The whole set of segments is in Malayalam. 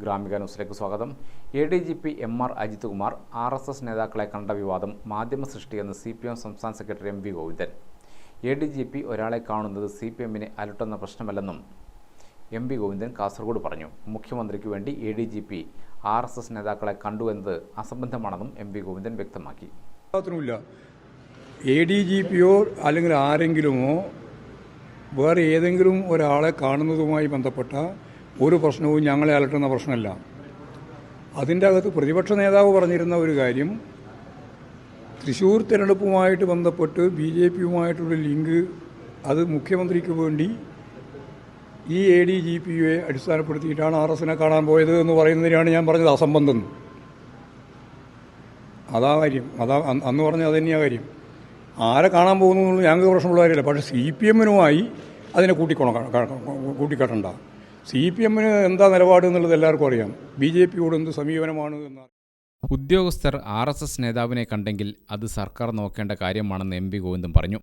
ഗ്രാമിക ന്യൂസിലേക്ക് സ്വാഗതം. A D G P M R Ajith Kumar R S S നേതാക്കളെ കണ്ട വിവാദം മാധ്യമ സൃഷ്ടിയെന്ന് സി പി എം സംസ്ഥാന secretary M V Govindan. A D G P ഒരാളെ കാണുന്നത് സി പി എമ്മിനെ അലട്ടുന്ന പ്രശ്നമല്ലെന്നും എം വി ഗോവിന്ദൻ കാസർഗോഡ് പറഞ്ഞു. മുഖ്യമന്ത്രിക്ക് വേണ്ടി A D G P R S S നേതാക്കളെ കണ്ടു എന്നത് അസംബന്ധമാണെന്നും എം വി ഗോവിന്ദൻ വ്യക്തമാക്കി. എ ഡി ജി പിയോ അല്ലെങ്കിൽ ആരെങ്കിലുമോ വേറെ ഏതെങ്കിലും ഒരാളെ കാണുന്നതുമായി ബന്ധപ്പെട്ട ഒരു പ്രശ്നവും ഞങ്ങളെ അലട്ടുന്ന പ്രശ്നമല്ല. അതിന്റെ അകത്ത് പ്രതിപക്ഷ നേതാവ് പറഞ്ഞിരുന്ന ഒരു കാര്യം തൃശ്ശൂർ തിരഞ്ഞെടുപ്പുമായിട്ട് ബന്ധപ്പെട്ട് ബി ജെ പിയുമായിട്ടുള്ള ലിങ്ക് അത് മുഖ്യമന്ത്രിക്ക് വേണ്ടി ഈ എ ഡി ജി പി യുവെ അടിസ്ഥാനപ്പെടുത്തിയിട്ടാണ് ആർ എസിനെ കാണാൻ പോയത് എന്ന് പറയുന്നതിനാണ് ഞാൻ പറഞ്ഞത് അസംബന്ധം. അതാ കാര്യം. അതാ അന്ന് പറഞ്ഞത് പറഞ്ഞ അത് തന്നെയാ കാര്യം. ആരെ കാണാൻ പോകുന്നു ഞങ്ങൾക്ക് പ്രശ്നമുള്ള കാര്യമല്ല. പക്ഷേ സി പി എമ്മിനുമായി അതിനെ കൂട്ടിക്കൊണ കൂട്ടിക്കെട്ടണ്ട. സി പി എമ്മിന് എന്താ നിലപാട് എന്നുള്ളത് എല്ലാവർക്കും അറിയാം. ബി ജെ പിയോട് എന്ത് സമീപനമാണ് എന്ന് ഉദ്യോഗസ്ഥർ ആർ എസ് എസ് നേതാവിനെ കണ്ടെങ്കിൽ അത് സർക്കാർ നോക്കേണ്ട കാര്യമാണെന്ന് എം വി ഗോവിന്ദൻ പറഞ്ഞു.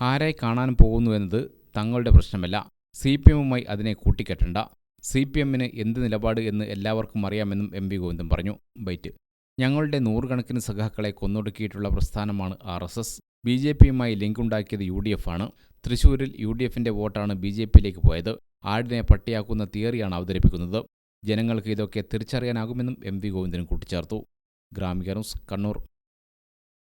ആരെ കാണാൻ പോകുന്നു എന്നത് തങ്ങളുടെ പ്രശ്നമല്ല. സി പി എമ്മുമായി അതിനെ കൂട്ടിക്കെട്ടണ്ട. സി പി എമ്മിന് എന്ത് നിലപാട് എന്ന് എല്ലാവർക്കും അറിയാമെന്നും എം വി ഗോവിന്ദൻ പറഞ്ഞു. ബൈറ്റ്. ഞങ്ങളുടെ നൂറുകണക്കിന് സഖാക്കളെ കൊന്നൊടുക്കിയിട്ടുള്ള പ്രസ്ഥാനമാണ് R S S. B J പിയുമായി ലിങ്ക് ഉണ്ടാക്കിയത് യു ഡി എഫ് ആണ്. തൃശൂരിൽ യു ഡി എഫിന്റെ വോട്ടാണ് ബി ജെ പിയിലേക്ക് പോയത്. ആടിനെ പട്ടിയാക്കുന്ന തിയറിയാണ് അവതരിപ്പിക്കുന്നത്. ജനങ്ങൾക്ക് ഇതൊക്കെ തിരിച്ചറിയാനാകുമെന്നും എം വി ഗോവിന്ദൻ കൂട്ടിച്ചേർത്തു. ഗ്രാമിക ന്യൂസ് കണ്ണൂർ.